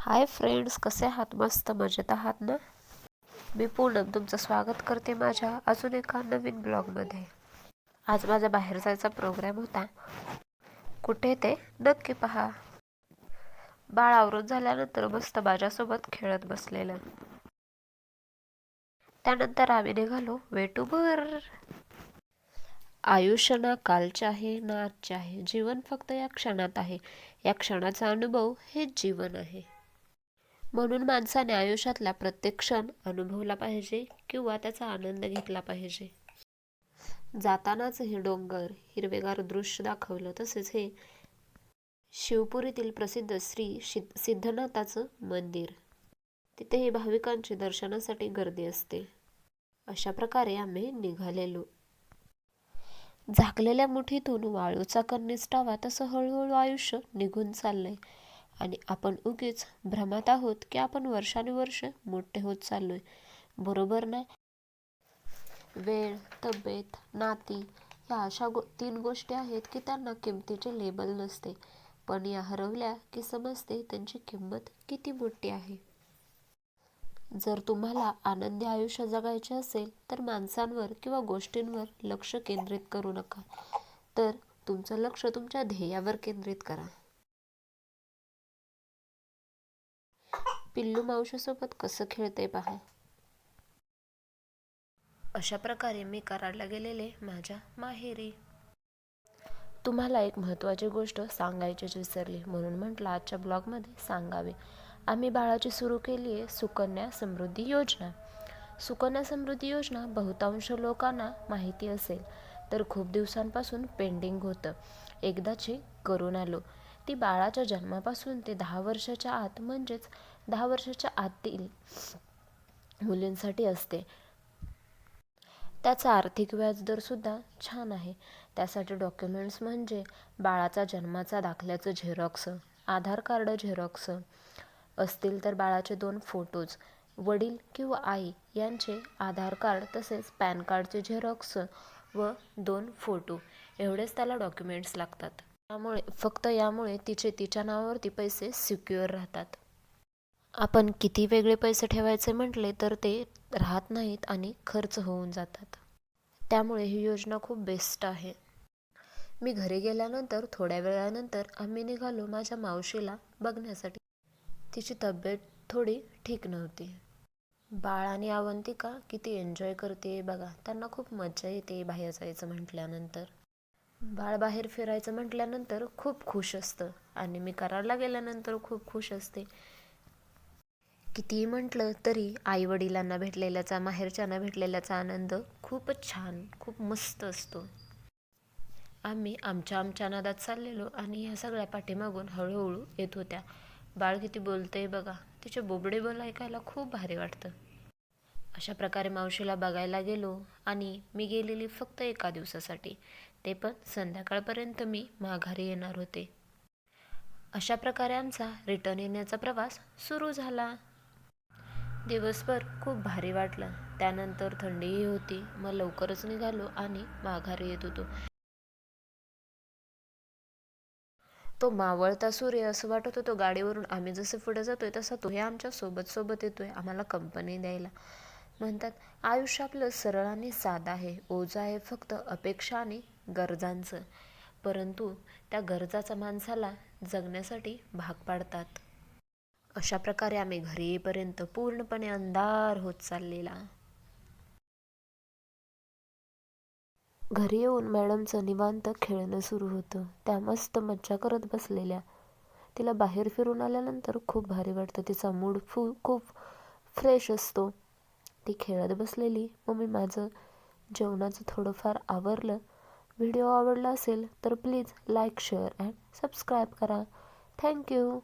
Hi friends कसे आहात? मस्त मजेत आहात ना? मी पूनम तुमचं स्वागत करते माझ्या अजून एका नवीन ब्लॉगमध्ये. आज माझा बाहेर जायचा प्रोग्राम होता. कुठे ते? नक्की पहा. बाळ आवरून झाल्यानंतर मस्त माझ्यासोबत खेळत बसलेलं. त्यानंतर आम्ही निघालो वेटूबर आयुष्य ना कालचे आहे ना आजचे आहे? जीवन फक्त या क्षणात आहे. या क्षणाचा अनुभव हेच जीवन आहे. म्हणून माणसाने आयुष्यातला प्रत्येक क्षण अनुभवला पाहिजे किंवा त्याचा आनंद घेतला पाहिजे. जातानाच हे डोंगर हिरवेगार दृश्य दाखवलं तसेच हे शिवपुरीतील प्रसिद्ध श्री सिद्धनाथाचं मंदिर. तिथेही भाविकांची दर्शनासाठी गर्दी असते. अशा प्रकारे आम्ही निघालेलो. झाकलेल्या मुठीतून वाळूचा कण तसं हळूहळू आयुष्य निघून चाललंय. आणि आपण उगीच भ्रमात आहोत की आपण वर्षानुवर्ष मोठे होत चाललोय. बरोबर ना? वेळ तब्येत नाती या अशा गो तीन गोष्टी आहेत की त्यांना किमतीचे लेबल नसते. पण या हरवल्या की समजते त्यांची किंमत किती मोठी आहे. जर तुम्हाला आनंदी आयुष्य जगायचे असेल तर माणसांवर किंवा गोष्टींवर लक्ष केंद्रित करू नका. तर तुमचं लक्ष तुमच्या ध्येयावर केंद्रित करा. पिल्लू मावशीसोबत कसं खेळते पहा. अशा प्रकारे मी कराडला गेलेले माझ्या माहेरी. तुम्हाला एक महत्त्वाची गोष्ट सांगायचीच विसरली म्हणून म्हटलं आजच्या ब्लॉगमध्ये सांगावे. आम्ही बाळाची सुरू केली आहे सुकन्या समृद्धी योजना. सुकन्या समृद्धी योजना बहुतांश लोकांना माहिती असेल तर खूप दिवसांपासून पेंडिंग होतं. एकदाची करून आलो. ती बाळाच्या जन्मापासून ते दहा वर्षाच्या आत म्हणजेच दहा वर्षाच्या आतील मुलींसाठी असते. त्याचा आर्थिक व्याजदरसुद्धा छान आहे. त्यासाठी डॉक्युमेंट्स म्हणजे बाळाचा जन्माचा दाखल्याचं झेरॉक्स आधार कार्ड झेरॉक्स असतील तर बाळाचे दोन फोटोज वडील किंवा आई यांचे आधार कार्ड तसेच पॅन कार्डचे झेरॉक्स व दोन फोटो. एवढेच त्याला डॉक्युमेंट्स लागतात. त्यामुळे फक्त यामुळे तिचे तिच्या नावावरती पैसे सिक्युअर राहतात. आपण किती वेगळे पैसे ठेवायचे म्हटले तर ते राहत नाहीत आणि खर्च होऊन जातात. त्यामुळे ही योजना खूप बेस्ट आहे. मी घरी गेल्यानंतर थोड्या वेळानंतर आम्ही निघालो माझ्या मावशीला बघण्यासाठी. तिची तब्येत थोडी ठीक नव्हती. बाळ आणि अवंतिका किती एन्जॉय करते बघा त्यांना खूप मजा येते बाहेर जायचं म्हटल्यानंतर. बाळ बाहेर फिरायचं म्हटल्यानंतर खूप खुश असतं. आणि मी करायला गेल्यानंतर खूप खुश असते. कितीही म्हटलं तरी आई वडिलांना भेटलेल्याचा माहेरच्यांना भेटलेल्याचा आनंद खूपच छान खूप मस्त असतो. आम्ही आमच्या आमच्या नादात चाललेलो आणि ह्या सगळ्या पाठीमागून हळूहळू येत होत्या. बाळ किती बोलतंय बघा. तिचे बोबडे बोल ऐकायला खूप भारी वाटतं. अशा प्रकारे मावशीला बघायला गेलो आणि मी गेलेली फक्त एका दिवसासाठी. ते पण संध्याकाळपर्यंत मी माघारी येणार होते. अशा प्रकारे आमचा रिटर्न येण्याचा प्रवास सुरू झाला. दिवसभर खूप भारी वाटलं. त्यानंतर थंडीही होती. मग लवकरच निघालो आणि माघारी येत होतो. तो मावळता सूर्य असं वाटत होतो. गाडीवरून आम्ही जसे पुढे जातोय तसा तो हे आमच्यासोबत सोबत येतोय. आम्हाला कंपनी द्यायला. म्हणतात आयुष्य आपलं सरळ आणि साधं आहे. ओझं आहे फक्त अपेक्षा आणि गरजांचं. परंतु त्या गरजाचा माणसाला जगण्यासाठी भाग पाडतात. अशा प्रकारे आम्ही घरी येईपर्यंत पूर्णपणे अंधार होत चाललेला. घरी येऊन मॅडमचं निवांत खेळणं सुरू होतं. त्या मस्त मज्जा करत बसलेल्या. तिला बाहेर फिरून आल्यानंतर खूप भारी वाटतं. तिचा मूड फू खूप फ्रेश असतो. ती खेळत बसलेली. मग मी माझं जेवणाचं थोडंफार आवरलं. व्हिडिओ आवडला असेल तर please like share and subscribe करा. Thank you